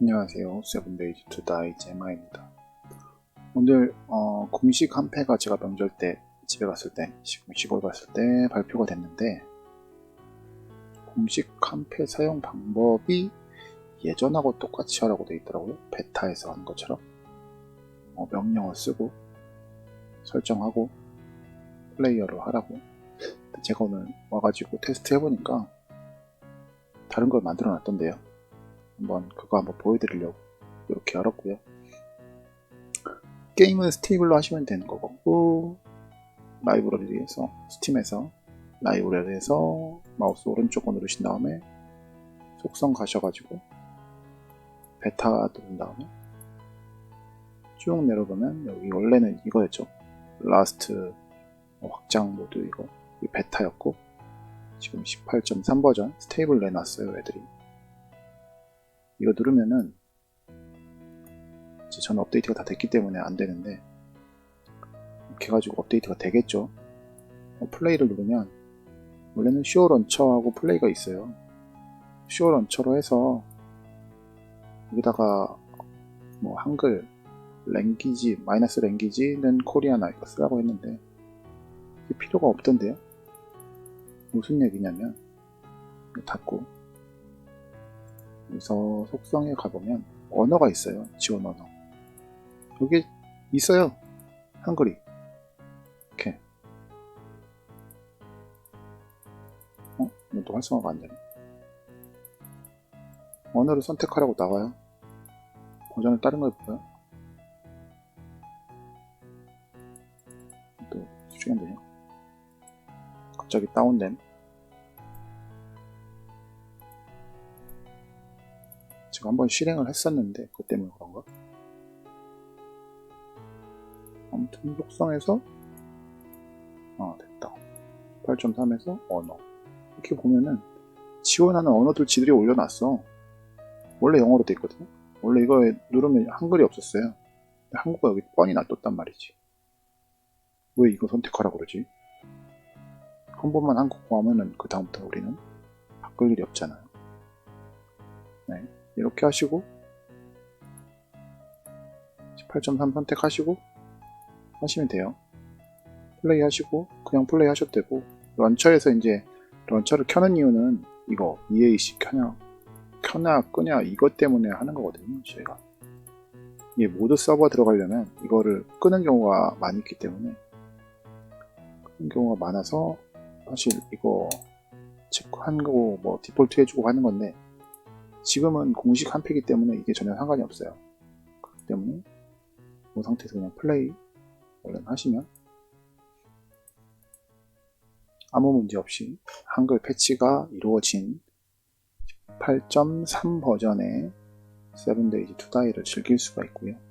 안녕하세요. 세븐데이즈 투다이 제마입니다. 오늘 어, 공식 한 패가 제가 명절 때 집에 갔을 때 시- 시골 갔을 때 발표가 됐는데 공식 한 패 사용 방법이 예전하고 똑같이 하라고 되어 있더라고요. 베타에서 하는 것처럼 어, 명령어 쓰고 설정하고 플레이어로 하라고. 제가 오늘 와가지고 테스트 해보니까 다른 걸 만들어 놨던데요. 한번 그거 한번 보여드리려고 이렇게 열었고요. 게임은 스테이블로 하시면 되는 거고 라이브러리에서 스팀에서 라이브러리에서 마우스 오른쪽 누르신 다음에 속성 가셔가지고 베타 누른 다음에 쭉 내려보면 여기 원래는 이거였죠. 라스트 확장 모드 이거 이 베타였고 지금 18.3 버전 스테이블 내놨어요 애들이 이거 누르면은 이제 저는 업데이트가 다 됐기 때문에 안 되는데 이렇게 해가지고 업데이트가 되겠죠. 어, 플레이를 누르면 원래는 쇼 런처하고 플레이가 있어요. 쇼 런처로 해서 여기다가 뭐 한글 랭귀지 마이너스 랭귀지는 코리아나 이거 쓰라고 했는데 필요가 없던데요? 무슨 얘기냐면 닫고 여기서 속성에 가보면 언어가 있어요. 지원 언어. 여기 있어요. 한글이. 이렇게. 어? 이것도 활성화가 안 되네. 언어를 선택하라고 나와요. 버전을 다른 거 해볼까요? 또 수정이 안 되냐? 갑자기 다운됨. 제가 한번 실행을 했었는데 그것 때문에 그런가? 아무튼 속성에서 아 됐다. 8.3에서 언어. 이렇게 보면은 지원하는 언어들 지들이 올려놨어. 원래 영어로 돼 있거든요 원래 이거에 누르면 한글이 없었어요. 한국어 여기 뻔히 놔뒀단 말이지. 왜 이거 선택하라 그러지? 한 번만 한국어 하면은 그 다음부터 우리는 바꿀 일이 없잖아요. 네. 이렇게 하시고 18.3 선택하시고 하시면 돼요. 플레이 하시고 그냥 플레이 하셔도 되고 런처에서 이제 런처를 켜는 이유는 이거 EAC 켜냐 켜냐 끄냐 이것 때문에 하는 거거든요. 저희가 이 모드 서버 들어가려면 이거를 끄는 경우가 많이 있기 때문에 끄는 경우가 많아서 사실 이거 체크한 거고 뭐 디폴트 해주고 하는 건데 지금은 공식 한 패기 때문에 이게 전혀 상관이 없어요. 그렇기 때문에 이 상태에서 그냥 플레이 얼른 하시면 아무 문제 없이 한글 패치가 이루어진 8.3 버전의 7days to die를 즐길 수가 있고요.